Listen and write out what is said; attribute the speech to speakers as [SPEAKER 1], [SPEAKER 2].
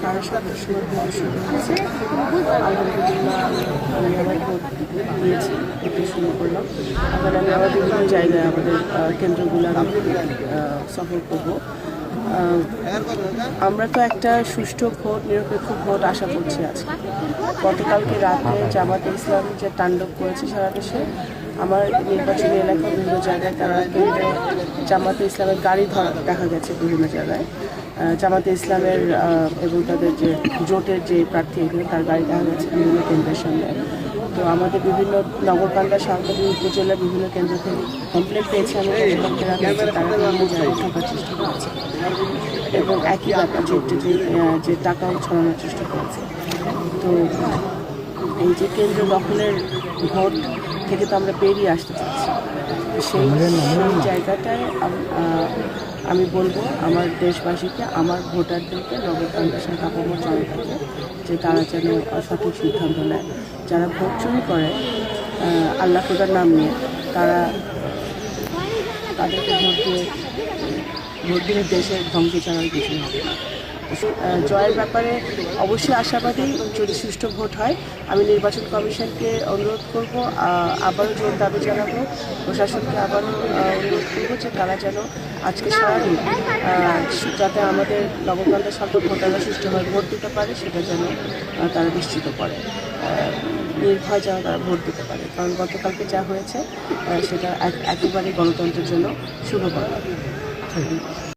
[SPEAKER 1] সময় ভোট শুরু হয়েছে আলহামদুলিল্লাহ আমি আমার ভোট দিয়েছি করলাম। আবার আমি আবার বিভিন্ন জায়গায় আমাদের কেন্দ্রগুলো আমি সফর করব। আমরা তো একটা সুষ্ঠু ভোট, নিরপেক্ষ ভোট আশা করছি আজকে। গতকালকে রাতে জামাতে ইসলাম যে তাণ্ডব করেছে সারা দেশে, আমার নির্বাচনী এলাকার বিভিন্ন জায়গায় তারা কেন্দ্রে জামাতে ইসলামের গাড়ি ধরা দেখা গেছে বিভিন্ন জায়গায়। জামাতে ইসলামের এবং তাদের যে জোটের যে প্রার্থী এগুলো তার গাড়ি দেখা গেছে বিভিন্ন কেন্দ্রের সামনে। তো আমাদের বিভিন্ন নগরকান্দা সাঁওতালি উপজেলার বিভিন্ন কেন্দ্র থেকে কমপ্লেন পেয়েছে আমি তারা ঢোকার চেষ্টা করেছে। এবং একই ব্যাপার যে যে টাকাও ছড়ানোর চেষ্টা করেছে। তো এই যে কেন্দ্র দখলের ভোট থেকে তো আমরা বেরিয়ে আসতে তো সেই সেই জায়গাটায় আমি বলব আমার দেশবাসীকে আমার ভোটারদেরকে নগরকান্দাসন কাপামোর জনতাকে যে তারা যেন সঠিক সিদ্ধান্ত নেয়। যারা ভোট চুরি করে আল্লাহ খোদার নাম নিয়ে তারা তাদেরকে ভোট দিয়ে ভোট দিয়ে দেশের ধ্বংস ছাড়ার কিছু হবে না। জয়ের ব্যাপারে অবশ্যই আশাবাদী যদি সুষ্ঠু ভোট হয়, আমি নির্বাচন কমিশনকে অনুরোধ করব আবারও জোর দাবি জানাব, প্রশাসনকে আবারও অনুরোধ করব যে তারা যেন আজকে সারাদিন যাতে আমাদের নবকান্তা সরকার ভোটাররা সুষ্ঠুভাবে ভোট দিতে পারে, সেটা যেন তারা নিশ্চিত করে। নির্ভয় যেন তারা ভোট দিতে পারে, কারণ গতকালকে যা হয়েছে সেটা এক- একেবারেই গণতন্ত্রের জন্য শুভ কথা